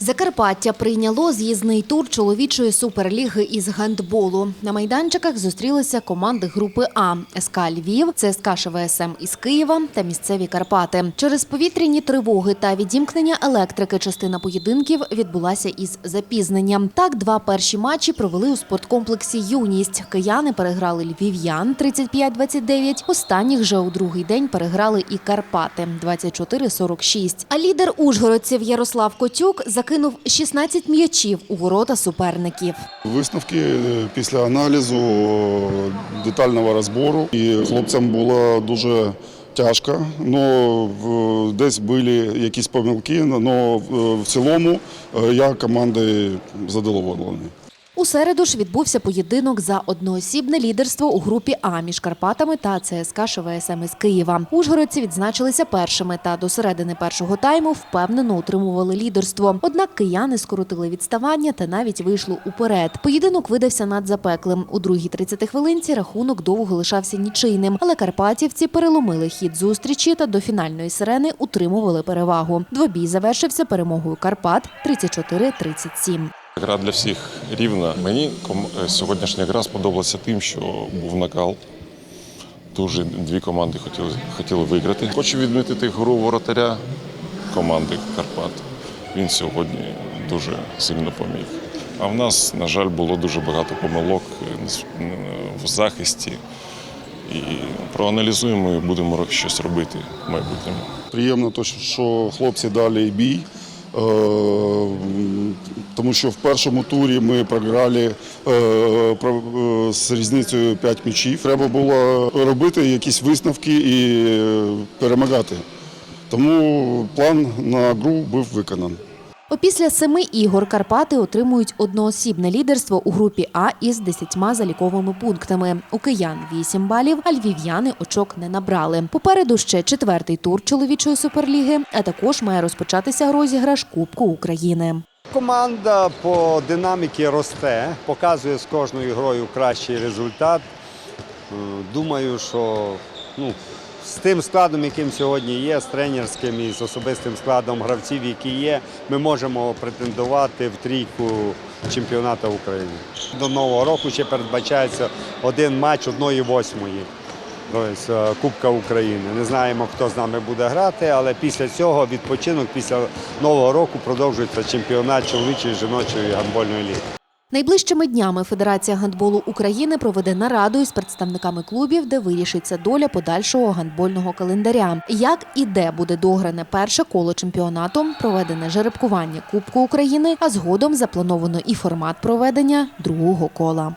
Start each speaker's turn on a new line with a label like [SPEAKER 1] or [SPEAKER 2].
[SPEAKER 1] Закарпаття прийняло з'їзний тур чоловічої суперліги із гандболу. На майданчиках зустрілися команди групи А СК Львів, ЦСКА ШВСМ із Києва та місцеві Карпати. Через повітряні тривоги та відімкнення електрики частина поєдинків відбулася із запізненням. Так, два перші матчі провели у спорткомплексі Юність. Кияни переграли львів'ян 35-29. Останніх же у другий день переграли і Карпати 24-46. А лідер ужгородців Ярослав Котюк закинув 16 м'ячів у ворота суперників.
[SPEAKER 2] Висновки е, після аналізу, детального розбору. І хлопцям було дуже тяжко. але десь були якісь помилки, але в цілому е, я командою задоволений.
[SPEAKER 1] Середу ж відбувся поєдинок за одноосібне лідерство у групі А між Карпатами та ЦСКА ШВСМ із Києва. Ужгородці відзначилися першими та до середини першого тайму впевнено утримували лідерство. Однак кияни скоротили відставання та навіть вийшли уперед. Поєдинок видався надзапеклим. У другій 30 хвилинці рахунок довго лишався нічийним, але карпатівці переломили хід зустрічі та до фінальної сирени утримували перевагу. Двобій завершився перемогою Карпат 34-37.
[SPEAKER 3] Гра для всіх рівна. Мені е, сьогоднішня гра сподобалася тим, що був накал. Дуже дві команди хотіли, хотіли виграти. Хочу відмітити гру воротаря команди Карпат. Він сьогодні дуже сильно поміг. А в нас, на жаль, було дуже багато помилок е, е, в захисті. І проаналізуємо і будемо щось робити в майбутньому.
[SPEAKER 2] Приємно, що хлопці дали бій. Тому що в першому турі ми програли е, е, з різницею 5 м'ячів. Треба було робити якісь висновки і е, перемагати. Тому план на гру був виконаний.
[SPEAKER 1] Опісля семи ігор Карпати отримують одноосібне лідерство у групі А із десятьма заліковими пунктами. У киян 8 балів, а львів'яни очок не набрали. Попереду ще четвертий тур чоловічої суперліги, а також має розпочатися розіграш Кубку України.
[SPEAKER 4] Команда по динаміці росте, показує з кожною грою кращий результат. Е, Думаю, що ну, з тим складом, яким сьогодні є, з тренерським і з особистим складом гравців, які є, ми можемо претендувати в трійку чемпіонату України. До нового року ще передбачається один матч одної восьмої. Тобто Кубка України. Не знаємо, хто з нами буде грати, але після цього відпочинок, після нового року продовжується чемпіонат чоловічої жіночої гандбольної ліги.
[SPEAKER 1] Найближчими днями Федерація гандболу України проведе нараду із представниками клубів, де вирішиться доля подальшого гандбольного календаря. Як і де буде догране перше коло чемпіонату, проведене жеребкування Кубку України, а згодом заплановано і формат проведення другого кола.